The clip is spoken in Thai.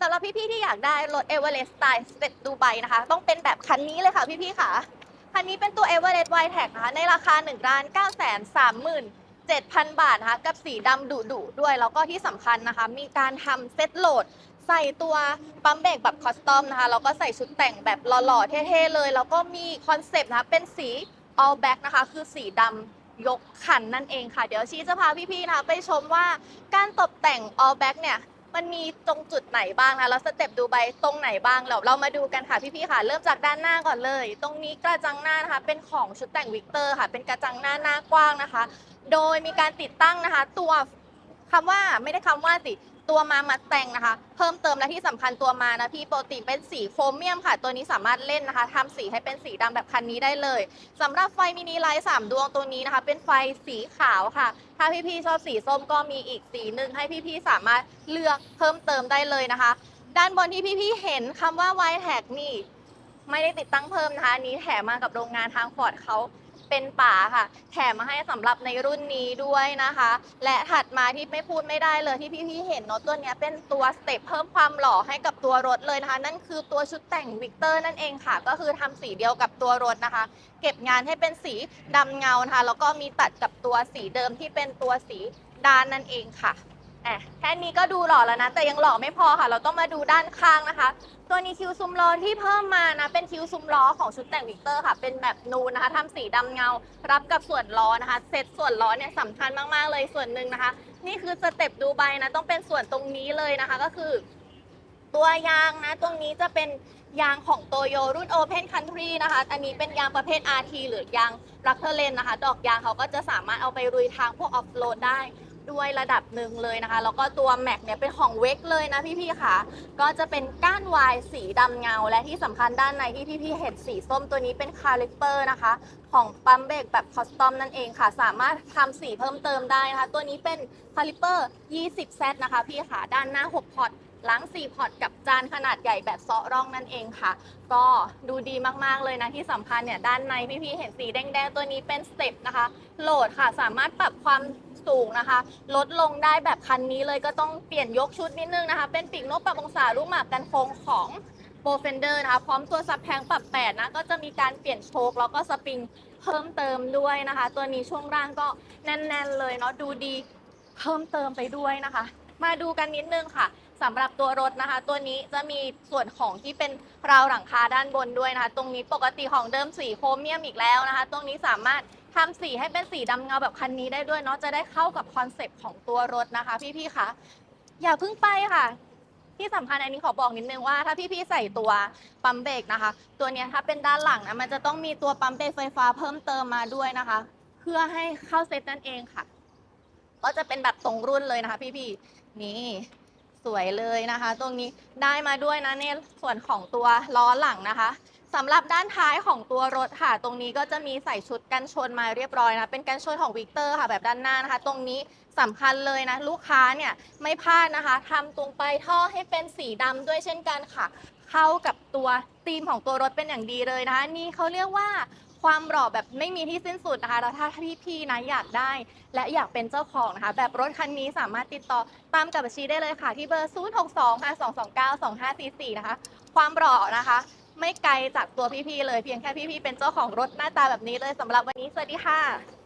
สำหรับพี่ๆที่อยากได้รถเอเวอเรสต์สไตล์สเต็ปดูไบนะคะ ต้องเป็นแบบคันนี้เลยค่ะพี่ๆค่ะ คันนี้เป็นตัวเอเวอเรสต์ไวแท็กนะคะ ในราคา1ล้าน9แสน3หมื่น7,000บาทนะคะ กับสีดำดุดุด้วย แล้วก็ที่สำคัญนะคะ มีการทำเซ็ตโหลด ใส่ตัวปั๊มเบรกแบบคอสตอมนะคะ แล้วก็ใส่ชุดแต่งแบบหล่อๆ เท่ๆเลย แล้วก็มีคอนเซปต์นะคะ เป็นสี all black นะคะ คือสีดำยกคันนั่นเองค่ะ เดี๋ยวชีจะพาพี่ๆนะคะไปชมว่าการตกแต่ง all black เนี่ย มันมีตรงจุดไหนบ้างนะแล้วสเต็ปดูใบตรงไหนบ้างเราเรามาดูกันค่ะพี่ๆค่ะ เริ่มจากด้านหน้าก่อนเลย ตรงนี้กระจังหน้านะคะ เป็นของชุดแต่งวิกเตอร์ค่ะ เป็นกระจังหน้าหน้ากว้างนะคะ โดยมีการติดตั้งนะคะ ตัว คำว่าไม่ได้คำว่าสิตัวมามัดแต่งนะคะ เพิ่มเติมและที่สำคัญตัวมานะพี่โปกติเป็นสีโครเมียมค่ะ ตัวนี้สามารถเล่นนะคะทำสีให้เป็นสีดำแบบคันนี้ได้เลยสำหรับไฟมินิไลท์สามดวงตัวนี้นะคะ เป็นไฟสีขาวค่ะ ถ้าพี่ๆชอบสีส้มก็มีอีกสีหนึ่งให้พี่ๆสามารถเลือกเพิ่มเติมได้เลยนะคะ ด้านบนที่พี่ๆเห็นคำว่า y t a g นี่ไม่ได้ติดตั้งเพิ่มนะคะนนี้แถมมากับโรงงานทางฟอร์ดเขา เป็นป่าค่ะ แถมมาให้สำหรับในรุ่นนี้ด้วยนะคะ และถัดมาที่ไม่พูดไม่ได้เลยที่พี่ๆเห็นเนาะตัวนี้เป็นตัวสเต็ปเพิ่มความหล่อให้กับตัวรถเลยนะคะ นั่นคือตัวชุดแต่งวิกเตอร์นั่นเองค่ะ ก็คือทำสีเดียวกับตัวรถนะคะ เก็บงานให้เป็นสีดำเงานะคะแล้วก็มีตัดกับตัวสีเดิมที่เป็นตัวสีด้านนั่นเองค่ะ อะแค่นี้ก็ดูหล่อแล้วนะ แต่ยังหล่อไม่พอค่ะ เราต้องมาดูด้านข้างนะคะ ตัวนี้คิวซุ้มล้อที่เพิ่มมานะ เป็นคิวซุ้มล้อของชุดแต่งวิกเตอร์ค่ะ เป็นแบบนูนนะคะทำสีดำเงา รับกับส่วนล้อนะคะ เซตส่วนล้อเนี่ยสำคัญมากๆเลยส่วนหนึ่งนะคะ นี่คือสเต็ปดูไบนะ ต้องเป็นส่วนตรงนี้เลยนะคะ ก็คือ ตัวยางนะ ตรงนี้จะเป็นยางของโตโยรุ่น Open Country นะคะ อันนี้เป็นยางประเภท RT หรือยางรักเทอร์เลนนะคะ ดอกยางเขาก็จะสามารถเอาไปรุยทางพวกออฟโรดได้ ด้วยระดับหนึ่งเลยนะคะ แล้วก็ตัวแม็กเนี่ยเป็นของเวกเลยนะพี่ๆค่ะ ก็จะเป็นก้านวายสีดำเงา และที่สำคัญด้านในที่พี่ๆเห็นสีส้มตัวนี้เป็นคาลิปเปอร์นะคะ ของปั๊มเบรกแบบคอสตอมนั่นเองค่ะ สามารถทำสีเพิ่มเติมได้นะคะ ตัวนี้เป็นคาลิปเปอร์ 20เซตนะคะพี่ค่ะ ด้านหน้า 6 พอร์ตหลัง4พอร์ตกับจานขนาดใหญ่แบบเซาะร่องนั่นเองค่ะ ก็ดูดีมากๆเลยนะที่สำคัญเนี่ยด้านในพี่ๆเห็นสีแดงๆตัวนี้เป็นสเต็ปนะคะ โหลดค่ะสามารถปรับความ สูงนะคะ ลดลงได้แบบคันนี้เลยก็ต้องเปลี่ยนยกชุดนิดนึงนะคะ เป็นปีกนกปรับองศาลูกหมากกันโค้งของโปรเฟนเดอร์นะคะ พร้อมตัวซับแพงปรับแปดนะ ก็จะมีการเปลี่ยนโชคแล้วก็สปริงเพิ่มเติมด้วยนะคะ ตัวนี้ช่วงล่างก็แน่น ๆ เลยเนาะดูดีเพิ่มเติมไปด้วยนะคะ มาดูกันนิดนึงค่ะสำหรับตัวรถนะคะ ตัวนี้จะมีส่วนของที่เป็นราวหลังคาด้านบนด้วยนะคะ ตรงนี้ปกติของเดิมสีโครเมียมอีกแล้วนะคะ ตรงนี้สามารถ ทำสีให้เป็นสีดำเงาแบบคันนี้ได้ด้วยเนาะจะได้เข้ากับคอนเซปต์ของตัวรถนะคะ พี่ๆคะอย่าเพิ่งไปค่ะ ที่สำคัญอันนี้ขอบอกนิดนึงว่าถ้าพี่ๆใส่ตัวปั๊มเบรกนะคะ ตัวเนี้ยถ้าเป็นด้านหลังนะมันจะต้องมีตัวปั๊มเบรกไฟฟ้าเพิ่มเติมมาด้วยนะคะ เพื่อให้เข้าเซตนั่นเองค่ะ ก็จะเป็นแบบตรงรุ่นเลยนะคะ พี่ๆนี่สวยเลยนะคะ ตรงนี้ได้มาด้วยนะในส่วนของตัวล้อหลังนะคะ สำหรับด้านท้ายของตัวรถค่ะ ตรงนี้ก็จะมีใส่ชุดกันชนมาเรียบร้อยนะ เป็นกันชนของวิกเตอร์ค่ะแบบด้านหน้านะคะ ตรงนี้สำคัญเลยนะ ลูกค้าเนี่ยไม่พลาดนะคะทำตรงไปท่อให้เป็นสีดำด้วยเช่นกันค่ะ เข้ากับตัวธีมของตัวรถเป็นอย่างดีเลยนะคะ นี่เขาเรียกว่าความหล่อแบบไม่มีที่สิ้นสุดนะคะแล้วถ้าพี่ๆนะอยากได้ และอยากเป็นเจ้าของนะคะ แบบรถคันนี้สามารถติดต่อตามกับบัญชีได้เลยค่ะ ที่เบอร์ 0 6 2 5 2 2 9 2 5 4 4 นะคะ ความหล่อนะคะ ไม่ไกลจากตัวพี่ๆเลยเพียงแค่พี่ๆเป็นเจ้าของรถหน้าตาแบบนี้เลยสำหรับวันนี้สวัสดีค่ะ